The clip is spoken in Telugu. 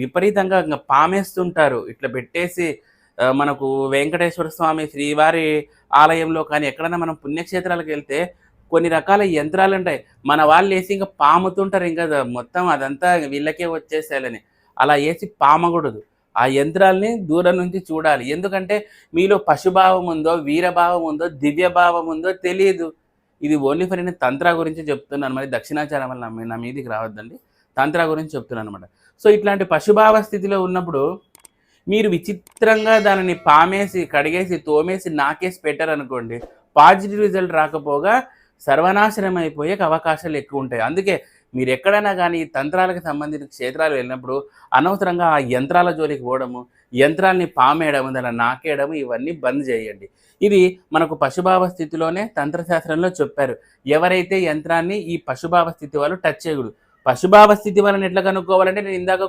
విపరీతంగా ఇంకా పామేస్తుంటారు. ఇట్లా పెట్టేసి మనకు వెంకటేశ్వర స్వామి శ్రీవారి ఆలయంలో కానీ ఎక్కడైనా మనం పుణ్యక్షేత్రాలకు వెళ్తే కొన్ని రకాల యంత్రాలు ఉంటాయి. మన వాళ్ళు వేసి ఇంకా పాముతుంటారు ఇంకా మొత్తం అదంతా వీళ్ళకే వచ్చేసేయాలని. అలా వేసి పామకూడదు. ఆ యంత్రాల్ని దూరం నుంచి చూడాలి. ఎందుకంటే మీలో పశుభావం ఉందో వీరభావం ఉందో దివ్యభావం ఉందో తెలియదు ఇది ఓన్లీ ఫర్ నేను తంత్ర గురించి చెప్తున్నాను. మరి దక్షిణాచారం వల్ల నా మీదకి నా మీదికి రావద్దండి. తంత్ర గురించి చెప్తున్నాను అనమాట సో ఇట్లాంటి పశుభావ స్థితిలో ఉన్నప్పుడు మీరు విచిత్రంగా దానిని పామేసి కడిగేసి తోమేసి నాకేసి పెట్టారనుకోండి పాజిటివ్ రిజల్ట్ రాకపోగా సర్వనాశనం అయిపోయే అవకాశాలు ఎక్కువ ఉంటాయి. అందుకే మీరు ఎక్కడైనా కానీ ఈ తంత్రాలకు సంబంధించిన క్షేత్రాలు వెళ్ళినప్పుడు అనవసరంగా ఆ యంత్రాల జోలికి పోవడము యంత్రాల్ని పామేయడము దాన్ని నాకేయడము ఇవన్నీ బంద్ చేయండి. ఇది మనకు పశుభావ స్థితిలోనే తంత్రశాస్త్రంలో చెప్పారు. ఎవరైతే యంత్రాన్ని ఈ పశుభావ స్థితి వాళ్ళు టచ్ చేయకూడదు. పశుభావ స్థితి మనం ఎట్లా కనుక్కోవాలంటే నేను ఇందాక